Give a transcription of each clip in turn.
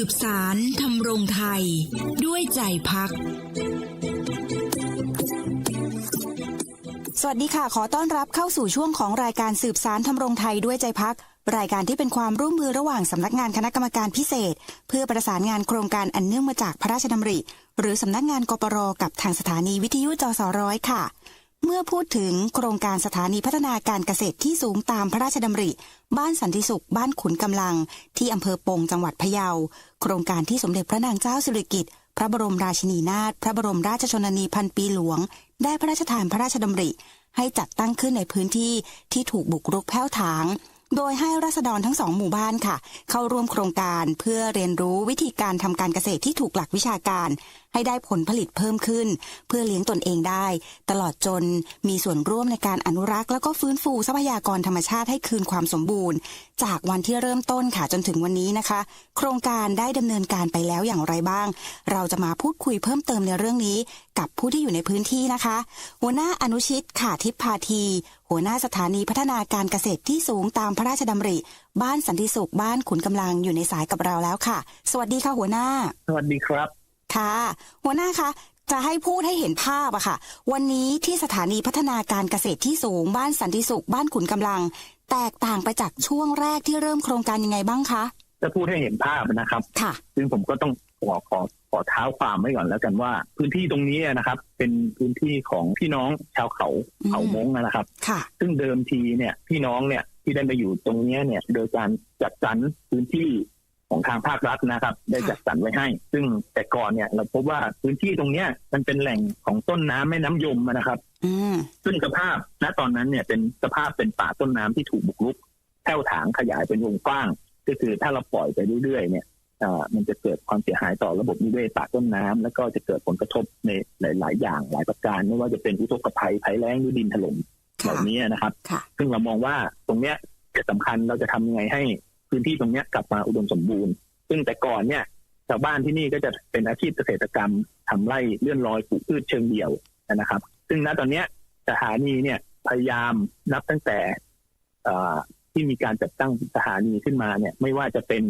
สืบสารทำรงไทย ด้วยใจพัก สวัสดีค่ะ ขอต้อนรับเข้าสู่ช่วงของรายการสืบสารทำรงไทยด้วยใจพัก รายการที่เป็นความร่วมมือระหว่างสำนักงานคณะกรรมการพิเศษ เพื่อประสานงานโครงการอันเนื่องมาจากพระราชดำริ หรือสำนักงานกปรกับทางสถานีวิทยุจสร้อยค่ะ เมื่อพูดถึงโครงการสถานีพัฒนาการเกษตรที่สูงตามพระราชดำริ บ้านสันติสุข บ้านขุนกำลัง ที่อำเภอปงจังหวัดพะเยา โครงการที่สมเด็จพระนางเจ้าสิริกิติ์พระบรมราชินีนาถพระบรมราชชนนีพันปีหลวง ได้พระราชทานพระราชดำริ ให้จัดตั้งขึ้นในพื้นที่ที่ถูกบุกรุกแผ้วถางโดยให้ราษฎรทั้งสองหมู่บ้านค่ะ เข้าร่วมโครงการเพื่อเรียนรู้วิธีการทำการเกษตรที่ถูกหลักวิชาการ ให้ได้ผลผลิตเพิ่มขึ้น เพื่อเลี้ยงตนเองได้ ตลอดจนมีส่วนร่วมในการอนุรักษ์ แล้วก็ฟื้นฟูทรัพยากรธรรมชาติให้คืนความสมบูรณ์ จากวันที่เริ่มต้นค่ะจนถึงวันนี้นะคะ โครงการได้ดำเนินการไปแล้วอย่างไรบ้าง เราจะมาพูดคุยเพิ่มเติมในเรื่องนี้ กับผู้ที่อยู่ในพื้นที่นะคะ หัวหน้าอนุชิตค่ะทิพพาทีหัวหน้าสถานีพัฒนาการเกษตรที่สูงตามพระราชดำริ บ้านสันติสุขบ้านขุนกำลังอยู่ในสายกับเราแล้วค่ะ สวัสดีค่ะหัวหน้า สวัสดีครับ ค่ะ หัวหน้าคะจะให้พูดให้เห็นภาพอะค่ะ วันนี้ที่สถานีพัฒนาการเกษตรที่สูงบ้านสันติสุขบ้านขุนกำลัง แตกต่างไปจากช่วงแรกที่เริ่มโครงการยังไงบ้างคะจะพูดให้เห็นภาพนะครับ ค่ะ ซึ่งผมก็ต้องขอขอขอเท้าความไว้ก่อนแล้วกันว่า พื้นที่ตรงนี้นะครับ เป็นพื้นที่ของพี่น้องชาวเขาอืมเขามงนะครับ ค่ะ ซึ่งเดิมทีเนี่ยพี่น้องเนี่ยที่ได้มาอยู่ตรงเนี้ยเนี่ย โดยการจัดสรรพื้นที่ ของทางภาครัฐนะครับ ได้ค่ะจัดสรรไว้ให้ ซึ่งแต่ก่อนเนี่ยเราพบว่าพื้นที่ตรงเนี้ยมันเป็นแหล่งของต้นน้ำแม่น้ำยมนะครับอืมซึ่งสภาพณตอนนั้นเนี่ยเป็นสภาพเป็นป่าต้นน้ำที่ถูกบุกรุกแผ่วถางขยายเป็นวงกว้าง ก็คือถ้าเราปล่อยไปเรื่อยๆเนี่ยเอ่อมันจะเกิดความเสียหายต่อระบบนิเวศป่าต้นน้ำแล้วก็จะเกิดผลกระทบในหลาย ๆ อย่างหลายประการ ไม่ว่าจะเป็นอุทกภัยภัยแล้งหรือดินถล่มเหค่ะล่านี้นะครับค่ะซึ่งเรามองว่าตรงเนี้ยจะสำคัญเราจะทำยังไงให้ พื้นที่ตรงเนี้ยกลับมาอุดมสมบูรณ์ ซึ่งแต่ก่อนเนี่ยชาวบ้านที่นี่ก็จะเป็นอาชีพเกษตรกรรมทำไร่เลื่อนลอยปลูกพืชเชิงเดี่ยวนะครับ ซึ่งณตอนเนี้ยสถานีเนี่ยพยายามนับตั้งแต่เอ่อที่มีการจัดตั้งสถานีขึ้นมาเนี่ย ไม่ว่าจะเป็น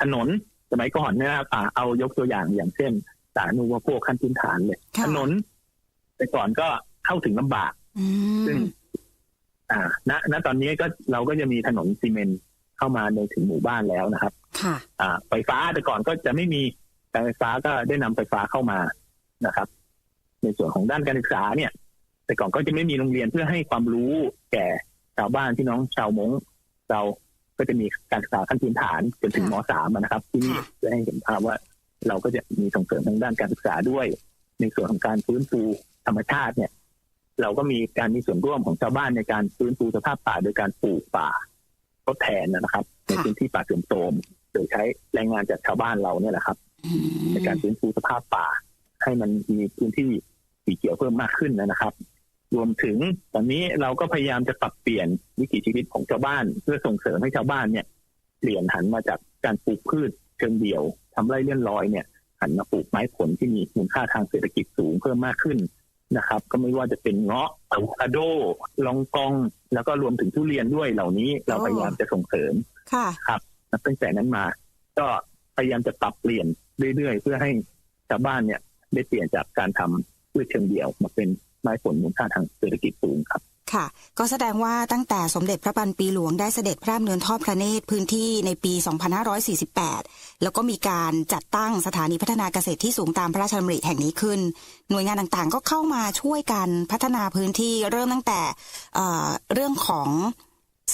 ถนนสมัยก่อนเนยนะครับอ่าเอายกตัวอย่างอย่างเช่น สาธารณูปโภคขั้นพื้นฐานเลยค่ะถนน แต่ก่อนก็เข้าถึงลำบากอืซึ่งมอ่าณณตอนนี้ก็เราก็จะมีถนนซีเมนต์ เข้ามาในถึงหมู่บ้านแล้วนะครับ ค่ะอ่าไฟฟ้าแต่ก่อนก็จะไม่มีการไฟฟ้าก็ได้นำไฟฟ้าเข้ามานะครับ ในส่วนของด้านการศึกษาเนี่ย แต่ก่อนก็จะไม่มีโรงเรียนเพื่อให้ความรู้แก่ชาวบ้านพี่น้องชาวมงเราก็จะมีการศึกษาขั้นพื้นฐานจนถึงมค่ะสามนะครับ ที่นี่ค่ะจะให้เห็นภาพว่าเราก็จะมีส่งเสริมทางด้านการศึกษาด้วย ในส่วนของการฟื้นฟูธรรมชาติเนี่ย เราก็มีการมีส่วนร่วมของชาวบ้านในการฟื้นฟูสภาพป่าโดยการปลูกป่า ทดแทนนะครับในค่ะพื้นที่ป่าเสื่อมโทรมโดยใช้แรงงานจากชาวบ้านเราเนี่ยแหละครับอืมในการฟื้นฟูสภาพป่า ให้มันมีพื้นที่สีเขียวเพิ่มมากขึ้นนะครับ รวมถึงตอนนี้เราก็พยายามจะปรับเปลี่ยนวิถีชีวิตของชาวบ้าน เพื่อส่งเสริมให้ชาวบ้านเนี่ย เปลี่ยนหันมาจากการปลูกพืชเชิงเดี่ยวทำไร่เลื่อนลอยเนี่ยหันมาปลูกไม้ผลที่มีมูลค่าทางเศรษฐกิจสูงเพิ่มมากขึ้น นะครับ ก็ไม่ว่าจะเป็นเงาะอะโวคาโดลองกอง แล้วก็รวมถึงทุเรียนด้วยเหล่านี้เราพยายามจะส่งเสริมค่ะนับตั้งแต่นั้นมา ก็พยายามจะปรับเปลี่ยนเรื่อยๆ เพื่อให้ชาวบ้านเนี่ยได้เปลี่ยนจากการทำพืชเชิงเดี่ยวมาเป็นไม้ผลมูลค่าทางเศรษฐกิจสูงครับ ค่ะ ก็แสดงว่าตั้งแต่สมเด็จพระบันปีหลวงได้เสด็จพระดำเนินทอดพระเนตรพื้นที่ในปี 2548 แล้วก็มีการจัดตั้งสถานีพัฒนาเกษตรที่สูงตามพระราชดำริแห่งนี้ขึ้น หน่วยงานต่างๆ ก็เข้ามาช่วยกันพัฒนาพื้นที่เริ่มตั้งแต่เเรื่องของ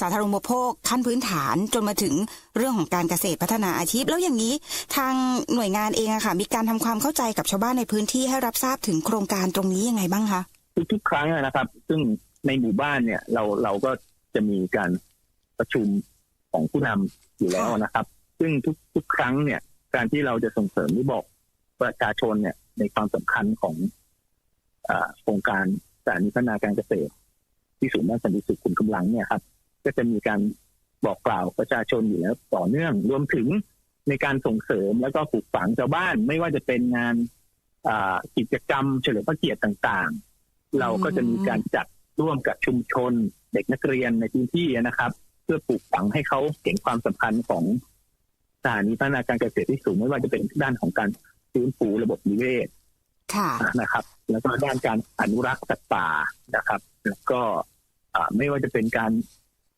สาธารณูปโภคขั้นพื้นฐานจนมาถึงเรื่องของการเกษตรพัฒนาอาชีพ แล้วอย่างนี้ทางหน่วยงานเองอะค่ะ มีการทำความเข้าใจกับชาวบ้านในพื้นที่ให้รับทราบถึงโครงการตรงนี้ยังไงบ้างคะทุกๆครั้งนะครับ ซึ่ง ในหมู่บ้านเนี่ย เราเราก็จะมีการประชุมของผู้นำอยู่แล้วนะครับ ซึ่งทุกทุกครั้งเนี่ย การที่เราจะส่งเสริมหรือบอกประชาชนเนี่ย ในความสำคัญของโครงการสานีพัฒนาการเกษตร ที่ศูนย์บ้านสันติสุขคุณกำลังเนี่ยครับ ก็จะมีการบอกกล่าวประชาชนอยู่แล้วต่อเนื่องรวมถึงในการส่งเสริมแล้วก็ปลูกฝังชาวบ้าน ไม่ว่าจะเป็นงานกิจกรรมเฉลิมพระเกียรติต่างๆ เราก็จะมีการจัด ร่วมกับชุมชน เด็กนักเรียนในพื้นที่นะครับ เพื่อปลูกฝังให้เขาเห็นความสำคัญของสถานีพัฒนาการเกษตรที่สูงไม่ว่าจะเป็นด้านของการฟื้นฟูระบบนิเวศค่ะนะครับ แล้วก็ด้านการอนุรักษ์สัตว์ป่านะครับ แล้วก็อ่าไม่ว่าจะเป็นการ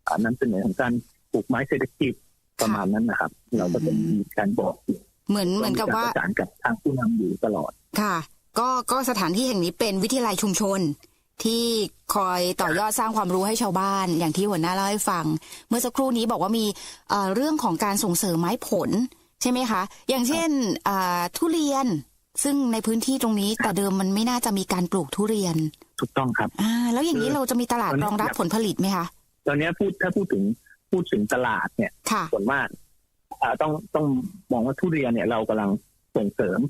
อ่านำเสนอของการปลูกไม้เศรษฐกิจประมาณนั้นนะครับ เราก็จะมีการบอกเหมือนเหมือนกับว่าประสานกับทางผู้นำอยู่ตลอดค่ะ ก็ก็สถานที่แห่งนี้เป็นวิทยาลัยชุมชน ที่คอยต่อยอดสร้างความรู้ให้ชาวบ้าน อย่างที่หัวหน้าเล่าให้ฟัง เมื่อสักครู่นี้บอกว่ามีเอ่อเรื่องของการส่งเสริมไม้ผลใช่ไหมคะ อย่างเช่นอ่าทุเรียนซึ่งในพื้นที่ตรงนี้แต่เดิมมันไม่น่าจะมีการปลูกทุเรียน ถูกต้องครับอ่าแล้วอย่างนี้คือเราจะมีตลาดตอนนี้รองรับผลผลิตไหมคะตอนนี้พูดถ้าพูดถึงพูดถึงตลาดเนี่ยค่ะส่วนมากอ่าต้องต้องมองว่าทุเรียนเนี่ยเรากำลังส่งเสริม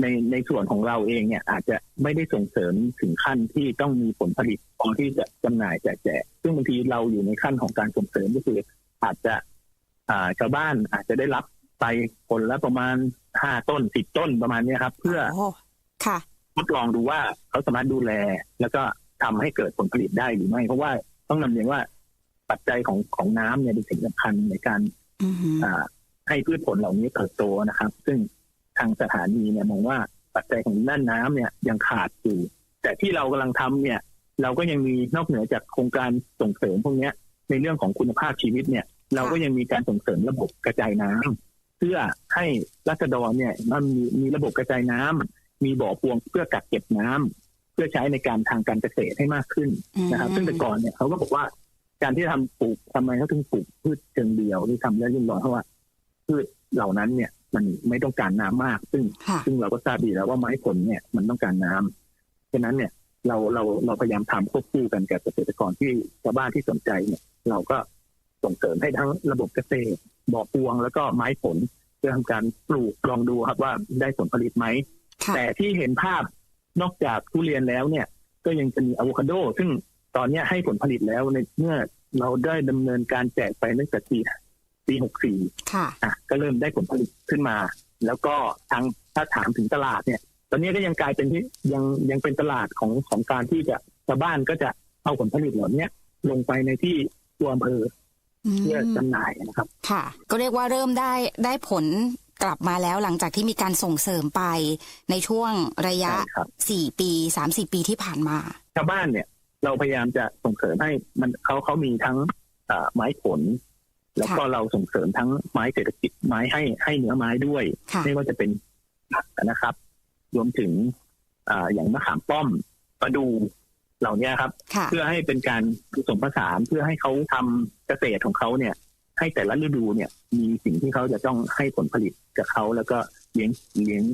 ในในส่วนของเราเองเนี่ยอาจจะไม่ได้ส่งเสริมถึงขั้นที่ต้องมีผลผลิตพอที่จะจำหน่ายแจกแจกซึ่งบางทีเราอยู่ในขั้นของการส่งเสริมก็คืออาจจะอ่าชาวบ้านอาจจะได้รับไปคนละประมาณห้าต้นสิบต้นประมาณเนี้ยครับ เพื่อโอ้ค่ะทดลองดูว่าเขาสามารถดูแล แล้วก็ทำให้เกิดผลผลิตได้หรือไม่เพราะว่าต้องนำเรียนว่าปัจจัยของของน้ำเนี่ยเป็นสิ่งสำคัญในการอือหืออ่าให้พืชผลเหล่านี้เติบโตนะครับ ซึ่ง ทางสถานีเนี่ยมองว่าปัจจัยของด้านน้ำเนี่ยยังขาดอยู่ แต่ที่เรากำลังทำเนี่ย เราก็ยังมีนอกเหนือจากโครงการส่งเสริมพวกนี้ในเรื่องของคุณภาพชีวิตเนี่ย เราก็ยังมีการส่งเสริมระบบกระจายน้ำเพื่อให้รัษฎรเนี่ยมันมีมีระบบกระจายน้ำมีบ่อพวงเพื่อกักเก็บน้ำเพื่อใช้ในการทางการเกษตรให้มากขึ้นนะครับ ซึ่งแต่ก่อนเนี่ยเขาก็บอกว่าการที่ทำปลูกทำไมเขาถึงปลูกพืชเชิงเดียวหรือทำแล้วยิ่งร้อนเพราะว่าพืชเหล่านั้นเนี่ย มันไม่ต้องการน้ำมาก ซึ่งค่ะซึ่งเราก็ทราบดีแล้วว่าไม้ผลเนี่ยมันต้องการน้ำฉะนั้นเนี่ยเราเราเราพยายามทำควบคู่กันกับเกษตรกรที่ชาวบ้านที่สนใจเนี่ย เราก็ส่งเสริมให้ทั้งระบบเกษตรบ่อพวงแล้วก็ไม้ผลเพื่อทำการปลูกลองดูครับว่าได้ผลผลิตไหมค่ะแต่ที่เห็นภาพนอกจากทุเรียนแล้วเนี่ย ก็ยังจะมีอะโวคาโด ซึ่งตอนเนี้ยให้ผลผลิตแล้วในเมื่อเราได้ดำเนินการแจกไปตั้งแต่ปี ปีหกสี่ค่ะอะก็เริ่มได้ผลผลิตขึ้นมา แล้วก็ทางถ้าถามถึงตลาดเนี่ย ตอนนี้ก็ยังกลายเป็นที่ยังยังเป็นตลาดของของการที่จะชาวบ้านก็จะเอาผลผลิตเหล่านี้ลงไปในที่ตัวอำเภออืเพื่อมจำหน่ายนะครับ ค่ะ ก็เรียกว่าเริ่มได้ได้ผลกลับมาแล้วหลังจากที่มีการส่งเสริมไปในช่วงระยะใช่ครับสี่ปีสามสี่ปีที่ผ่านมา ชาวบ้านเนี่ย เราพยายามจะส่งเสริมให้มันเขาเขามีทั้งอ่าไม้ผล แล้วก็เราส่งเสริมทั้งไม้เศรษฐกิจไม้ให้ให้เนื้อไม้ด้วยค่ะไม่ว่าจะเป็นผักนะครับ รวมถึงอ่าอย่างมะขามป้อมประดูเหล่านี้ครับค่ะเพื่อให้เป็นการผสมผสานเพื่อให้เขาทำเกษตรของเขาเนี่ย ให้แต่ละฤดูเนี่ย มีสิ่งที่เขาจะต้องให้ผลผลิตกับเขาแล้วก็เลี้ยงเลี้ยง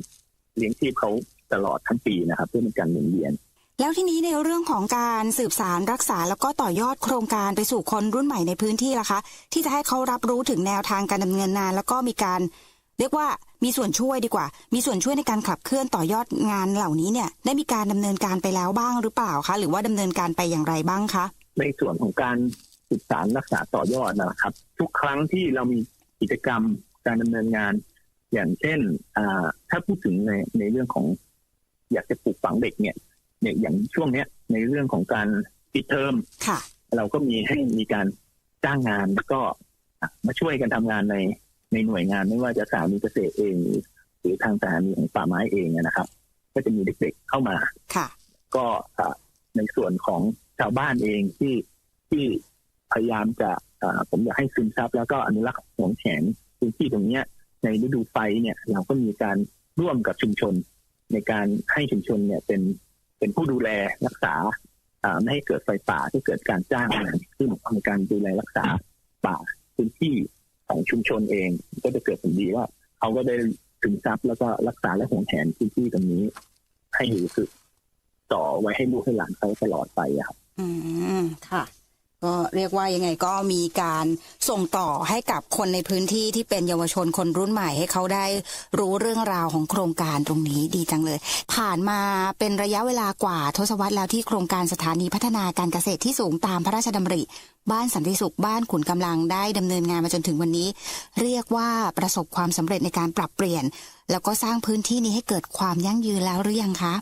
เลี้ยงชีพเขาตลอดทั้งปีนะครับ เพื่อเป็นการหมุนเวียน แล้วทีนี้ในเรื่องของการสืบสารรักษาแล้วก็ต่อยอดโครงการไปสู่คนรุ่นใหม่ในพื้นที่ล่ะคะ ที่จะให้เขารับรู้ถึงแนวทางการดำเนินงาน แล้วก็มีการ เรียกว่ามีส่วนช่วยดีกว่า มีส่วนช่วยในการขับเคลื่อนต่อยอดงานเหล่านี้เนี่ย ได้มีการดำเนินการไปแล้วบ้างหรือเปล่าคะ หรือว่าดำเนินการไปอย่างไรบ้างคะ ในส่วนของการสืบสารรักษาต่อยอดนะครับ ทุกครั้งที่เรามีกิจกรรมการดำเนินงาน อย่างเช่นอ่าถ้าพูดถึงในในเรื่องของอยากจะปลูกฝังเด็กเนี่ย เนี่ยอย่างช่วงเนี้ยในเรื่องของการปิดเทอมค่ะเราก็มีให้มีการจ้างงานแล้วก็อะมาช่วยกันทำงานในในหน่วยงานไม่ว่าจะสถานีเกษตรเอง หรือทางสถานีของป่าไม้เองนะครับ ก็จะมีเด็กๆเข้ามาค่ะ ก็อะในส่วนของชาวบ้านเองที่ที่พยายามจะอะผมอยากให้ซึมซับแล้วก็อนุรักษ์หวงแหนพื้นที่ตรงเนี้ย ในฤดูไฟเนี่ย เราก็มีการร่วมกับชุมชน ในการให้ชุมชนเนี่ยเป็น เป็นผู้ดูแลรักษาไม่ให้เกิดไฟป่าที่เกิดการจ้างงานซึ่งทำการดูแลรักษาป่าพื้นที่ของชุมชนเอง ก็จะเกิดผลดีว่าเขาก็ได้ซึมซับแล้วก็รักษาและห่วงแหนพื้นที่ตรงนี้ ให้อยู่คือต่อไว้ให้ลูกให้หลานเขาตลอดไปครับ อืมค่ะ ก็เรียกว่ายังไงก็มีการส่งต่อให้กับคนในพื้นที่ที่เป็นเยาวชนคนรุ่นใหม่ให้เขาได้รู้เรื่องราวของโครงการตรงนี้ดีจังเลย ผ่านมาเป็นระยะเวลากว่าทศวรรษแล้วที่โครงการสถานีพัฒนาการเกษตรที่สูงตามพระราชดำริ บ้านสันติสุขบ้านขุนกำลังได้ดำเนินงานมาจนถึงวันนี้ เรียกว่าประสบความสำเร็จในการปรับเปลี่ยน แล้วก็สร้างพื้นที่นี้ให้เกิดความยั่งยืนแล้วหรือยังคะ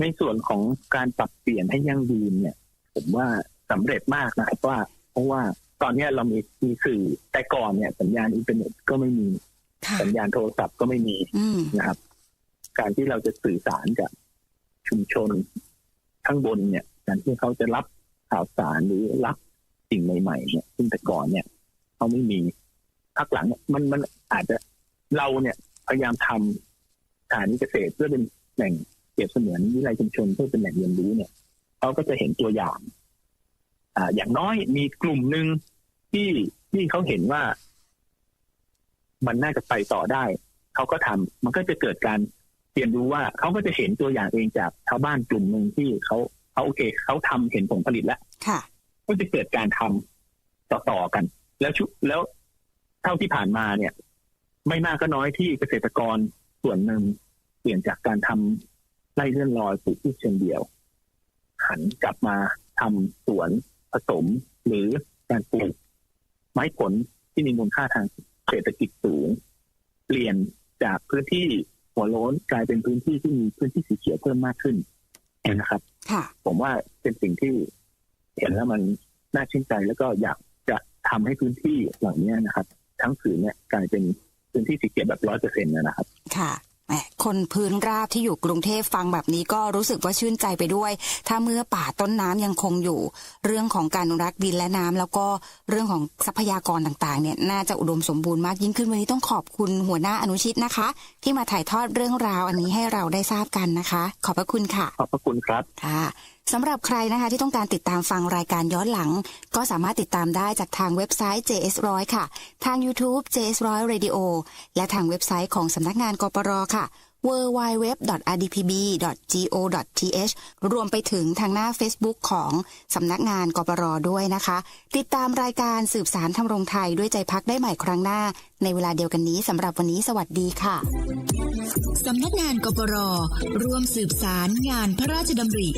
ในส่วนของการปรับเปลี่ยนให้ยั่งยืนเนี่ย ผมว่า สำเร็จมากนะครับว่า เพราะว่าตอนเนี้ยเรามีมีสื่อแต่ก่อนเนี่ย สัญญาณอินเทอร์เน็ตก็ไม่มีค่ะสัญญาณโทรศัพท์ก็ไม่มีอืมนะครับ การที่เราจะสื่อสารกับชุมชนข้างบนเนี่ย การที่เขาจะรับข่าวสารหรือรับสิ่งใหม่ๆเนี่ยซึ่งแต่ก่อนเนี่ยเขาไม่มีพักหลังเนี่ยมันมันอาจจะเราเนี่ย พยายามทำสถานีเกษตรเพื่อเป็นแหล่งเปรียบเสมือนวิทยาลัยชุมชนเพื่อเป็นแหล่งเรียนรู้เนี่ยเขาก็จะเห็นตัวอย่าง อ่าอย่างน้อยมีกลุ่มหนึ่งที่ที่เขาเห็นว่า มันน่าจะไปต่อได้ เขาก็ทำมันก็จะเกิดการเรียนรู้ว่าเขาก็จะเห็นตัวอย่างเองจากชาวบ้านกลุ่มหนึ่งที่เขาเขาโอเคเขาทำเห็นผลผลิตแล้วค่ะก็จะเกิดการทำต่อๆกัน แล้วชุแล้วเท่าที่ผ่านมาเนี่ย ไม่มากก็น้อยที่เกษตรกรส่วนหนึ่งเปลี่ยนจากการทำไร่เลื่อนลอยปลูกพืชเชิงเดียว หันกลับมาทำสวน ผสมหรือการปลูกไม้ผลที่มีมูลค่าทางเศรษฐกิจสูง เปลี่ยนจากพื้นที่หัวโล้นกลายเป็นพื้นที่ที่มีพื้นที่สีเขียวเพิ่มมากขึ้นนะครับค่ะผมว่าเป็นสิ่งที่เห็นแล้วมันน่าชื่นใจแล้วก็อยากจะทำให้พื้นที่เหล่านี้นะครับ ทั้งผืนเนี่ยกลายเป็นพื้นที่สีเขียวแบบร้อยเปอร์เซ็นต์นะครับ ค่ะแหม คนพื้นราบที่อยู่กรุงเทพฟังแบบนี้ก็รู้สึกว่าชื่นใจไปด้วย ถ้าเมื่อป่าต้นน้ำยังคงอยู่ เรื่องของการอนุรักษ์ดินและน้ำแล้วก็เรื่องของทรัพยากรต่างๆเนี่ยน่าจะอุดมสมบูรณ์มากยิ่งขึ้นวันนี้ต้องขอบคุณหัวหน้าอนุชิตนะคะ ที่มาถ่ายทอดเรื่องราวอันนี้ให้เราได้ทราบกันนะคะ ขอบพระคุณค่ะ ขอบพระคุณครับค่ะ สำหรับใครนะคะที่ต้องการติดตามฟังรายการย้อนหลัง ก็สามารถติดตามได้จากทางเว็บไซต์ JS100 ค่ะ ทาง YouTube JS100 Radio และทางเว็บไซต์ของสำนักงานกปรค่ะ www.rdpb.go.th รวมไปถึงทางหน้า Facebook ของสำนักงานกปรด้วยนะคะ ติดตามรายการสืบสารทำรงไทยด้วยใจพักได้ใหม่ครั้งหน้า ในเวลาเดียวกันนี้สำหรับวันนี้สวัสดีค่ะสำนักงานกปรร่วมสืบสารงานพระราชดำริ